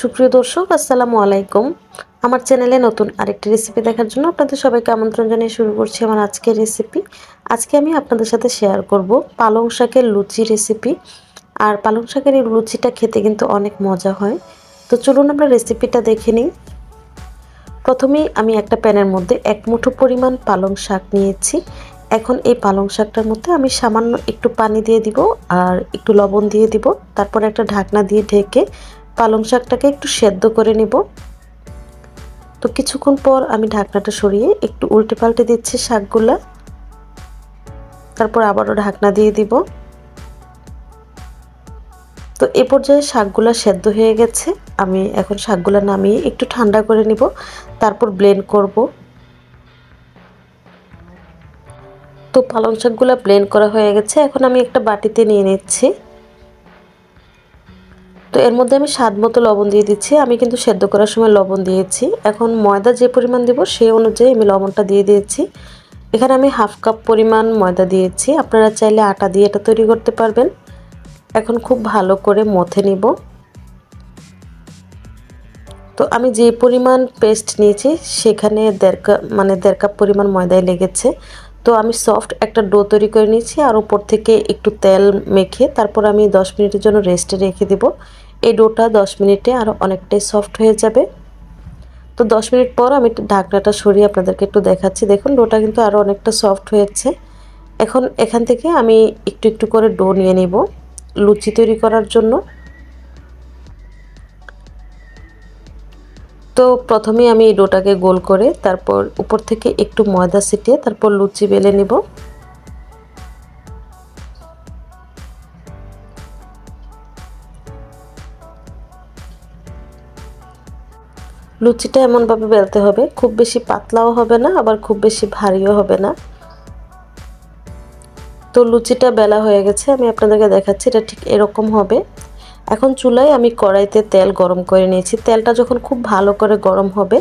সুপ্রিয় দর্শক, আসসালামু আলাইকুম। আমার চ্যানেলে নতুন আরেকটি রেসিপি দেখার জন্য আপনাদের সবাইকে আমন্ত্রণ জানিয়ে শুরু করছি আমার আজকের রেসিপি আজকে আমি আপনাদের সাথে শেয়ার করব পালং শাকের লুচি রেসিপি আর পালং শাকের এই লুচিটা খেতে কিন্তু অনেক মজা হয়। তো চলুন আমরা রেসিপিটা দেখে নিই। প্রথমেই আমি একটা প্যানের মধ্যে এক মুঠো পরিমাণ পালং শাক নিয়েছি। এখন এই পালং শাকটার মধ্যে আমি সামান্য একটু পানি দিয়ে দিব আর একটু লবণ দিয়ে দিব। তারপর একটা ঢাকনা দিয়ে ঢেকে পালং শাকটাকে একটু সেদ্ধ করে নিব। তো কিছুক্ষণ পর আমি ঢাকনাটা সরিয়ে একটু উল্টে পাল্টে দিচ্ছি শাকগুলা। তারপর আবারও ঢাকনা দিয়ে দিব। তো এ পর্যায়ে শাকগুলা সেদ্ধ হয়ে গেছে। আমি এখন শাকগুলা নামিয়ে একটু ঠান্ডা করে নিব। তারপর ব্লেন্ড করব। তো পালং শাকগুলা ব্লেন্ড করা হয়ে গেছে। এখন আমি একটা বাটিতে নিয়ে নিচ্ছি। তো এর মধ্যে আমি স্বাদ মতো লবণ দিয়ে দিচ্ছি। আমি কিন্তু সেদ্ধ করার সময় লবণ দিয়েছি। এখন ময়দা যে পরিমাণ দেব, সেই অনুযায়ী আমি লবণটা দিয়ে দিয়েছি। এখানে আমি হাফ কাপ পরিমাণ ময়দা দিয়েছি। আপনারা চাইলে আটা দিয়ে এটা তৈরি করতে পারবেন। এখন খুব ভালো করে মথে নিব। তো আমি যে পরিমাণ পেস্ট নিয়েছি, সেখানে দেড় কাপ মানে দেড় কাপ পরিমাণ ময়দায় লেগেছে। তো আমি সফট একটা ডো তৈরি করে নিয়েছি। আর উপর থেকে একটু তেল মেখে তারপর আমি 10 মিনিটের জন্য রেস্টে রেখে দেব। এই ডোটা 10 মিনিটে আরও অনেকটাই সফট হয়ে যাবে। তো 10 মিনিট পর আমি ঢাকনাটা সরিয়ে আপনাদেরকে একটু দেখাচ্ছি। দেখুন ডোটা কিন্তু আরও অনেকটা সফট হয়েছে। এখন এখান থেকে আমি একটু একটু করে ডো নিয়ে নিব লুচি তৈরি করার জন্য। তো প্রথমে আমি এই ডোটাকে গোল করে তারপর উপর থেকে একটু ময়দা ছিটিয়ে তারপর লুচি বেলে নিব। লুচিটা এমনভাবে বেলতে হবে, খুব বেশি পাতলাও হবে না, আবার খুব বেশি ভারীও হবে না। তো লুচিটা বেলা হয়ে গেছে, আমি আপনাদেরকে দেখাচ্ছি এটা ঠিক এরকম হবে। এখন চুলায় আমি কড়াইতে তেল গরম করে নিয়েছি। তেলটা যখন খুব ভালো করে গরম হবে,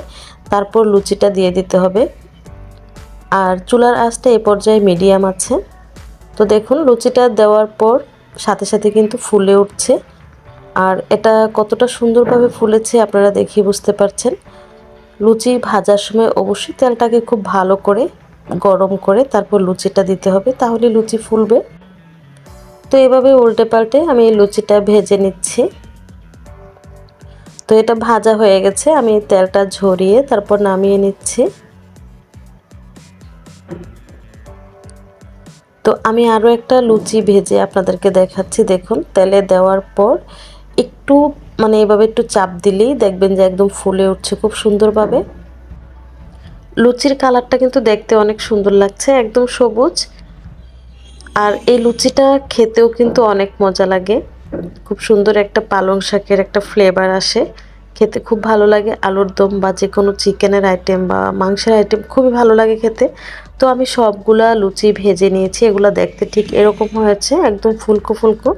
তারপর লুচিটা দিয়ে দিতে হবে। আর চুলার আঁচটা এ পর্যায়ে মিডিয়াম আছে। তো দেখুন, লুচিটা দেওয়ার পর সাথে সাথে কিন্তু ফুলে উঠছে। আর এটা কতটা সুন্দরভাবে ফুলেছে আপনারা দেখে বুঝতে পারছেন। লুচি ভাজার সময় অবশ্যই তেলটাকে খুব ভালো করে গরম করে তারপর লুচিটা দিতে হবে, তাহলে লুচি ফুলবে। তো এভাবে উল্টে পাল্টে আমি লুচিটা ভেজে নিচ্ছি। তো এটা ভাজা হয়ে গেছে, আমি তেলটা ঝরিয়ে তারপর নামিয়ে নিচ্ছি। তো আমি আরও একটা লুচি ভেজে আপনাদেরকে দেখাচ্ছি, দেখুন, তেলে দেওয়ার পর একটু মানে এভাবে একটু চাপ দিলেই দেখবেন যে একদম ফুলে উঠছে খুব সুন্দরভাবে। লুচির কালারটা কিন্তু দেখতে অনেক সুন্দর লাগছে, একদম সবুজ। আর এই লুচিটা খেতেও কিন্তু অনেক মজা লাগে। খুব সুন্দর একটা পালং শাকের একটা ফ্লেভার আসে। খেতে খুব ভালো লাগে, আলুর দম বা যে কোনো চিকেনের আইটেম বা মাংসের আইটেম খুবই ভালো লাগে খেতে। তো আমি সবগুলা লুচি ভেজে নিয়েছি, এগুলো দেখতে ঠিক এরকম হয়েছে, একদম ফুলকো ফুলকো।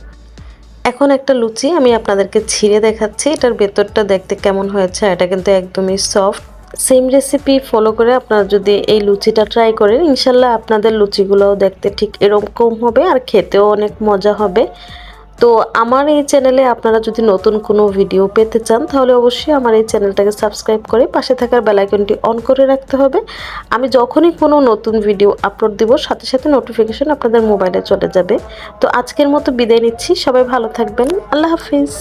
এখন একটা লুচি আমি আপনাদেরকে ছিঁড়ে দেখাচ্ছি। এটার ভেতরটা দেখতে কেমন হয়েছে, এটা কিন্তু একদমই সফট সেম রেসিপি ফলো করে আপনারা যদি এই লুচিটা ট্রাই করেন, ইনশাল্লাহ আপনাদের লুচিগুলোও দেখতে ঠিক এরকম হবে আর খেতেও অনেক মজা হবে। তো আমার এই চ্যানেলে আপনারা যদি নতুন কোনো ভিডিও পেতে চান, তাহলে অবশ্যই আমার এই চ্যানেলটাকে সাবস্ক্রাইব করে পাশে থাকার বেলাইকনটি অন করে রাখতে হবে। আমি যখনই কোনো নতুন ভিডিও আপলোড দিব, সাথে সাথে নোটিফিকেশন আপনাদের মোবাইলে চলে যাবে। তো আজকের মতো বিদায় নিচ্ছি। সবাই ভালো থাকবেন। আল্লাহ হাফিজ।